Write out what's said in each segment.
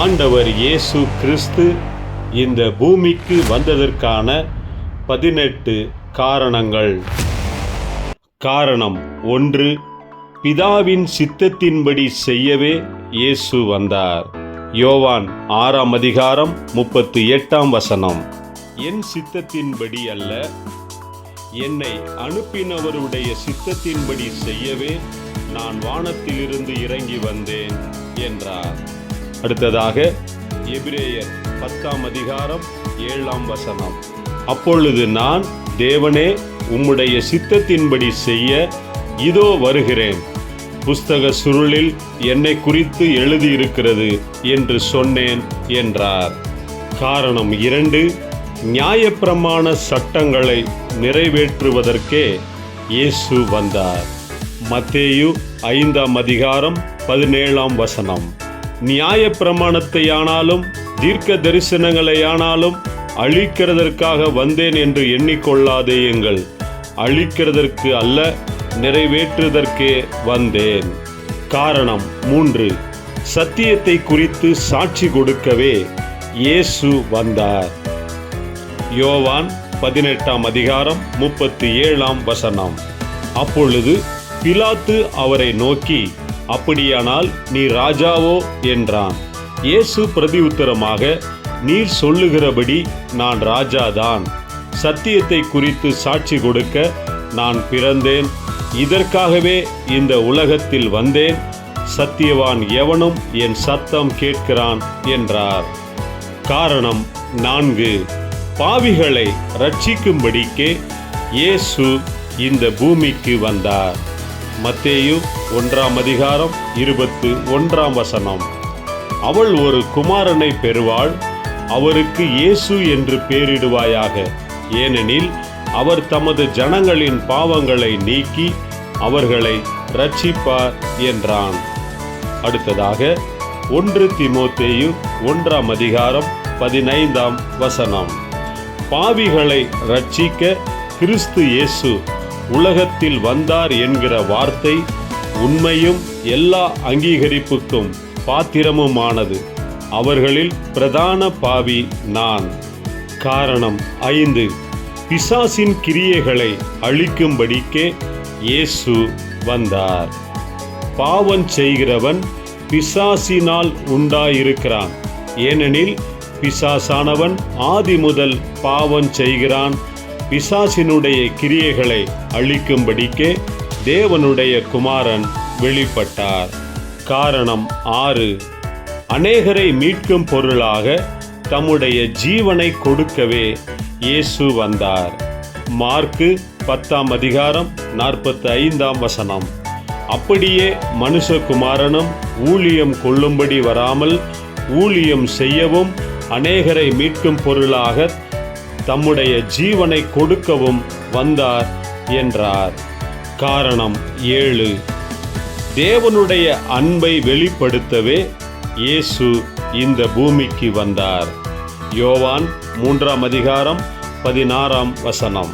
ஆண்டவர் இயேசு கிறிஸ்து இந்த பூமிக்கு வந்ததற்கான பதினெட்டு காரணங்கள். காரணம் ஒன்று பிதாவின் சித்தத்தின்படி செய்யவே இயேசு வந்தார். யோவான் ஆறாம் அதிகாரம் முப்பத்தி எட்டாம் வசனம். என் சித்தத்தின்படி அல்ல என்னை அனுப்பினவருடைய சித்தத்தின்படி செய்யவே நான் வானத்திலிருந்து இறங்கி வந்தேன் என்றார். அடுத்ததாக எபிரேயர் பத்தாம் அதிகாரம் ஏழாம் வசனம். அப்பொழுது நான் தேவனே உம்முடைய சித்தத்தின்படி செய்ய இதோ வருகிறேன். புஸ்தக சுருளில் என்னை குறித்து எழுதியிருக்கிறது என்று சொன்னேன் என்றார். காரணம் இரண்டு நியாயப்பிரமாண சட்டங்களை நிறைவேற்றுவதற்கே இயேசு வந்தார். மத்தேயு ஐந்தாம் அதிகாரம் பதினேழாம் வசனம். நியாயப்பிரமாணத்தையானாலும் தீர்க்க தரிசனங்களையானாலும் அழிக்கிறதற்காக வந்தேன் என்று எண்ணிக்கொள்ளாதேயுங்கள் அழிக்கிறதற்கு அல்ல நிறைவேற்றுவதற்கே வந்தேன். காரணம் மூன்று. சத்தியத்தை குறித்து சாட்சி கொடுக்கவே இயேசு வந்தார். யோவான் பதினெட்டாம் அதிகாரம் முப்பத்தி ஏழாம் வசனம். அப்பொழுது பிலாத்து அவரை நோக்கி அப்படியானால் நீ ராஜாவோ என்றான். இயேசு பிரதியுத்தரமாக நீர் சொல்லுகிறபடி நான் ராஜாதான். சத்தியத்தை குறித்து சாட்சி கொடுக்க நான் பிறந்தேன். இதற்காகவே இந்த உலகத்தில் வந்தேன். சத்தியவான் எவனும் என் சத்தம் கேட்கிறான் என்றார். காரணம் நான்கு. பாவிகளை ரட்சிக்கும்படிக்கே இயேசு இந்த பூமிக்கு வந்தார். மத்தேயு ஒன்றாம் அதிகாரம் இருபத்து ஒன்றாம் வசனம். அவள் ஒரு குமாரனை பெறுவாள் அவருக்கு இயேசு என்று பெயரிடுவாயாக ஏனெனில் அவர் தமது ஜனங்களின் பாவங்களை நீக்கி அவர்களை ரட்சிப்பார் என்றான். அடுத்ததாக ஒன்று திமோத்தேயு ஒன்றாம் அதிகாரம் பதினைந்தாம் வசனம். பாவிகளை ரட்சிக்க கிறிஸ்து இயேசு உலகத்தில் வந்தார் என்கிற வார்த்தை உண்மையும் எல்லா அங்கீகரிப்புக்கும் பாத்திரமுமானது. அவர்களில் பிரதான பாவி நான். காரணம் ஐந்து. பிசாசின் கிரியைகளை அழிக்கும்படிக்கே இயேசு வந்தார். பாவம் செய்கிறவன் பிசாசினால் உண்டாயிருக்கிறான். ஏனெனில் பிசாசானவன் ஆதி முதல் பாவம் செய்கிறான். பிசாசினுடைய கிரியைகளை அழிக்கும்படிக்கே தேவனுடைய குமாரன் வெளிப்பட்டார். காரணம் ஆறு. அநேகரை மீட்கும் பொருளாக தம்முடைய ஜீவனை கொடுக்கவே இயேசு வந்தார். மார்க்கு பத்தாம் அதிகாரம் நாற்பத்தி ஐந்தாம் வசனம். அப்படியே மனுஷகுமாரனும் ஊழியம் கொள்ளும்படி வராமல் ஊழியம் செய்யவும் அநேகரை மீட்கும் பொருளாக தம்முடைய ஜீவனை கொடுக்கவும் வந்தார் என்றார். காரணம் ஏழு. தேவனுடைய அன்பை வெளிப்படுத்தவே இயேசு இந்த பூமிக்கு வந்தார். யோவான் மூன்றாம் அதிகாரம் பதினாறாம் வசனம்.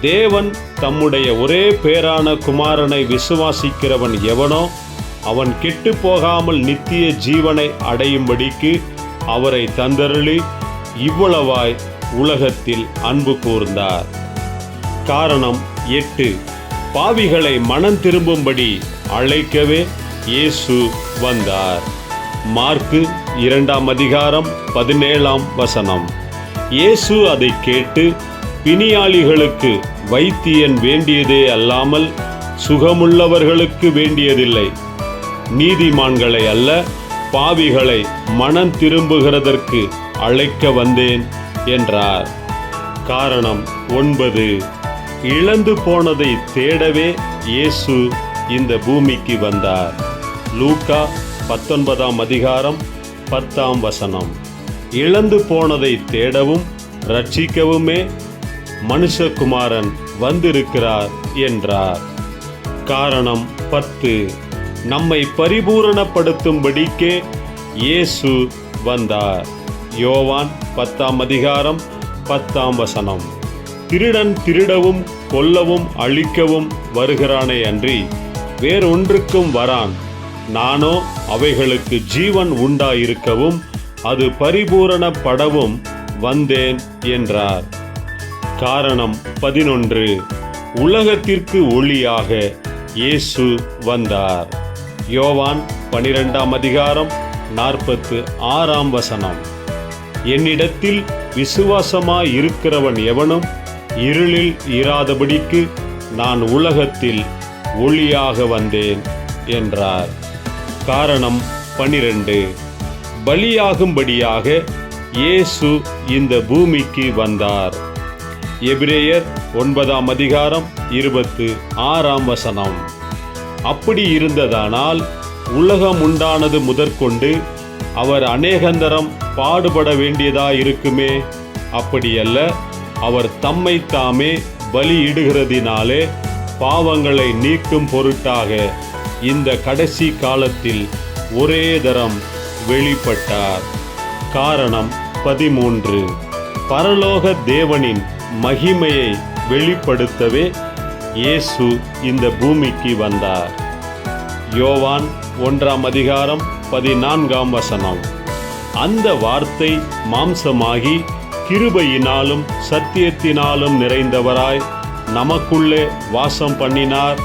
தேவன் தம்முடைய ஒரே பேரான குமாரனை விசுவாசிக்கிறவன் எவனோ அவன் கெட்டு போகாமல் நித்திய ஜீவனை அடையும்படிக்கு அவரை தந்தருளி இவ்வளவாய் உலகத்தில் அன்பு கூர்ந்தார். காரணம் எட்டு. பாவிகளை மனம் திரும்பும்படி அழைக்கவே இயேசு வந்தார். மார்க்கு இரண்டாம் அதிகாரம் பதினேழாம் வசனம். இயேசு அதை கேட்டு பிணியாளிகளுக்கு வைத்தியன் வேண்டியதே அல்லாமல் சுகமுள்ளவர்களுக்கு வேண்டியதில்லை. நீதிமான்களை அல்ல பாவிகளை மனம் திரும்புகிறதற்கு அழைக்க வந்தேன். என்றார். காரணம் ஒன்பது. இழந்து போனதை தேடவே இயேசு இந்த பூமிக்கு வந்தார். லூக்கா பத்தொன்பதாம் அதிகாரம் பத்தாம் வசனம். இழந்து போனதை தேடவும் ரட்சிக்கவுமே மனுஷகுமாரன் வந்திருக்கிறார் என்றார். காரணம் பத்து. நம்மை பரிபூரணப்படுத்தும்படிக்கே இயேசு வந்தார். யோவான் பத்தாம் அதிகாரம் பத்தாம் வசனம். திருடன் திருடவும் கொல்லவும் அழிக்கவும் வருகிறானே அன்றி வேறொன்றுக்கும் வரான். நானோ அவைகளுக்கு ஜீவன் உண்டாயிருக்கவும் அது பரிபூரணப்படவும் வந்தேன் என்றார். காரணம் பதினொன்று. உலகத்திற்கு ஒளியாக இயேசு வந்தார். யோவான் பனிரெண்டாம் அதிகாரம் நாற்பத்து ஆறாம் வசனம். என்னிடத்தில் விசுவாசமாய் இருக்கிறவன் எவனும் இருளில் இராதபடிக்கு நான் உலகத்தில் ஒளியாக வந்தேன் என்றார். காரணம் பனிரெண்டு. பலியாகும்படியாக இயேசு இந்த பூமிக்கு வந்தார். எபிரேயர் ஒன்பதாம் அதிகாரம் இருபத்து ஆறாம் வசனம். அப்படி இருந்ததானால் உலகம் உண்டானது முதற்கொண்டு அவர் அநேகந்தரம் பாடுபட வேண்டியதா இருக்குமே? அப்படியல்ல அவர் தம்மை தாமே பலியிடுகிறதினாலே பாவங்களை நீக்கும் பொருட்டாக இந்த கடைசி காலத்தில் ஒரே தரம் வெளிப்பட்டார். காரணம் பதிமூன்று. பரலோக தேவனின் மகிமையை வெளிப்படுத்தவே இயேசு இந்த பூமிக்கு வந்தார். யோவான் ஒன்றாம் அதிகாரம் பதினான்காம் வசனம். அந்த வார்த்தை மாம்சமாகி கிருபையினாலும் சத்தியத்தினாலும் நிறைந்தவராய் நமக்குள்ளே வாசம் பண்ணினார்.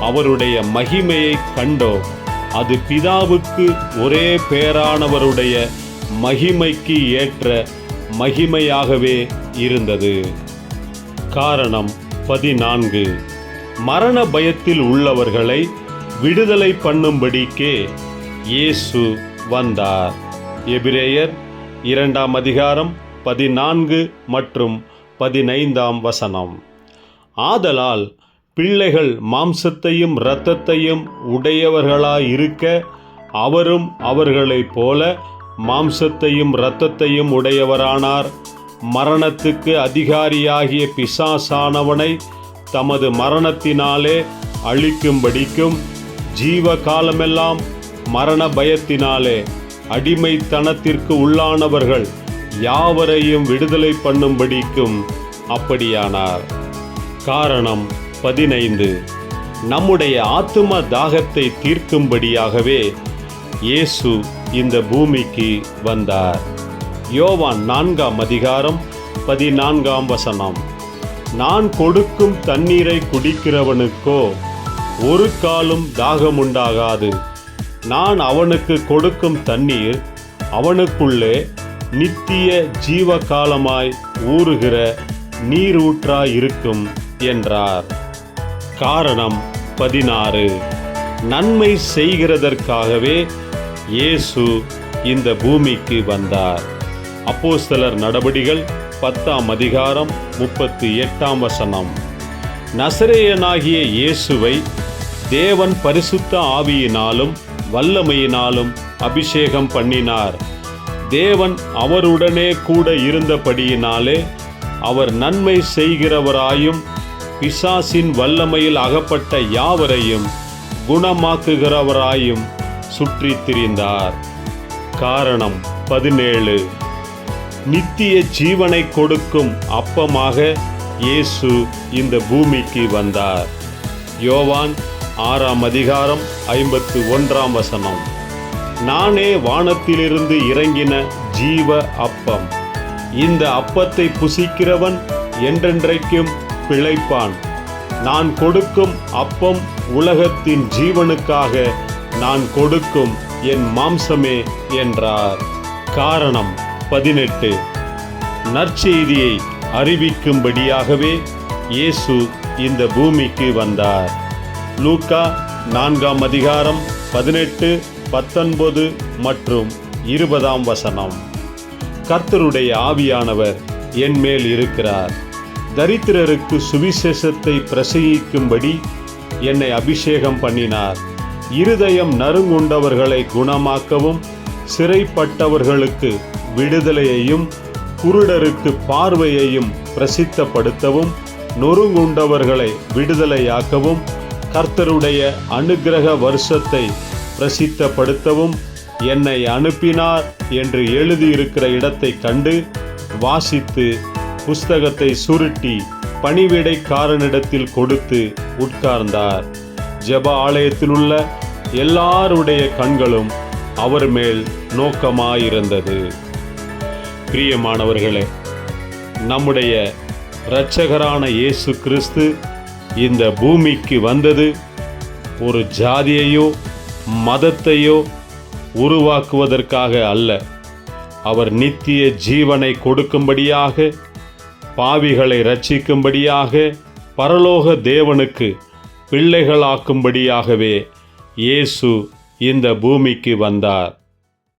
அவருடைய மகிமையை கண்டோ. அது பிதாவுக்கு ஒரே பேரானவருடைய மகிமைக்கு ஏற்ற மகிமையாகவே இருந்தது. காரணம் பதினான்கு. மரண பயத்தில் உள்ளவர்களை விடுதலை பண்ணும்படிக்கே இயேசு வந்தார். எபிரேயர் இரண்டாம் அதிகாரம் பதினான்கு மற்றும் பதினைந்தாம் வசனம். ஆதலால் பிள்ளைகள் மாம்சத்தையும் இரத்தத்தையும் உடையவர்களாயிருக்க அவரும் அவர்களைப் போல மாம்சத்தையும் இரத்தத்தையும் உடையவரானார். மரணத்துக்கு அதிகாரியாகிய பிசாசானவனை தமது மரணத்தினாலே அழிக்கும்படிக்கும் ஜீவ காலமெல்லாம் மரண பயத்தினாலே அடிமைத்தனத்திற்கு உள்ளானவர்கள் யாவரையும் விடுதலை பண்ணும்படிக்கும் அப்படியானார். காரணம் பதினைந்து. நம்முடைய ஆத்தும தாகத்தை தீர்க்கும்படியாகவே இயேசு இந்த பூமிக்கு வந்தார். யோவான் நான்காம் அதிகாரம் பதினான்காம் வசனம். நான் கொடுக்கும் தண்ணீரை குடிக்கிறவனுக்கோ ஒரு காலும் தாகமுண்டாகாது. நான் அவனுக்கு கொடுக்கும் தண்ணீர் அவனுக்குள்ளே நித்திய ஜீவ காலமாய் ஊறுகிற நீரூற்றாயிருக்கும் என்றார். காரணம் பதினாறு. நன்மை செய்கிறதற்காகவே இயேசு இந்த பூமிக்கு வந்தார். அப்போஸ்தலர் நடபடிகள் பத்தாம் அதிகாரம் முப்பத்தி எட்டாம் வசனம். நசரேயனாகிய இயேசுவை தேவன் பரிசுத்த ஆவியினாலும் வல்லமையினாலும் அபிஷேகம் பண்ணினார். தேவன் அவருடனே கூட இருந்தபடியினாலே அவர் நன்மை செய்கிறவராயும் பிசாசின் வல்லமையில் அகப்பட்ட யாவரையும் குணமாக்குகிறவராயும் சுற்றி திரிந்தார். காரணம் பதினேழு. நித்திய ஜீவனை கொடுக்கும் அப்பமாக இயேசு இந்த பூமிக்கு வந்தார். யோவான் ஆறாம் அதிகாரம் ஐம்பத்து ஒன்றாம் வசனம். நானே வானத்திலிருந்து இறங்கின ஜீவ அப்பம். இந்த அப்பத்தை புசிக்கிறவன் என்றென்றைக்கும் பிழைப்பான். நான் கொடுக்கும் அப்பம் உலகத்தின் ஜீவனுக்காக நான் கொடுக்கும் என் மாம்சமே என்றார். காரணம் பதினெட்டு. நற்செய்தியை அறிவிக்கும்படியாகவே இயேசு இந்த பூமிக்கு வந்தார். லூக்கா நான்காம் அதிகாரம் பதினெட்டு பத்தொன்பது மற்றும் இருபதாம் வசனம். கர்த்தருடைய ஆவியானவர் என் மேல் இருக்கிறார். தரித்திரருக்கு சுவிசேஷத்தை பிரசங்கிக்கும்படி என்னை அபிஷேகம் பண்ணினார். இருதயம் நறுங்குண்டவர்களை குணமாக்கவும் சிறைப்பட்டவர்களுக்கு விடுதலையையும் குருடருக்கு பார்வையையும் பிரசித்தப்படுத்தவும் நொறுங்குண்டவர்களை விடுதலையாக்கவும் கர்த்தருடைய அனுக்கிரக வருஷத்தை பிரசித்தப்படுத்தவும் என்னை அனுப்பினார் என்று எழுதியிருக்கிற இடத்தை கண்டு வாசித்து புஸ்தகத்தை சுருட்டி பணிவிடைக்காரனிடத்தில் கொடுத்து உட்கார்ந்தார். ஜெப ஆலயத்திலுள்ள எல்லாருடைய கண்களும் அவர் மேல் நோக்கமாயிருந்தது. பிரியமானவர்களே நம்முடைய இரட்சகரான இயேசு கிறிஸ்து இந்த பூமிக்கு வந்தது ஒரு ஜாதியையோ மதத்தையோ உருவாக்குவதற்காக அல்ல. அவர் நித்திய ஜீவனை கொடுக்கும்படியாக பாவிகளை ரட்சிக்கும்படியாக பரலோக தேவனுக்கு பிள்ளைகளாக்கும்படியாகவே இயேசு இந்த பூமிக்கு வந்தார்.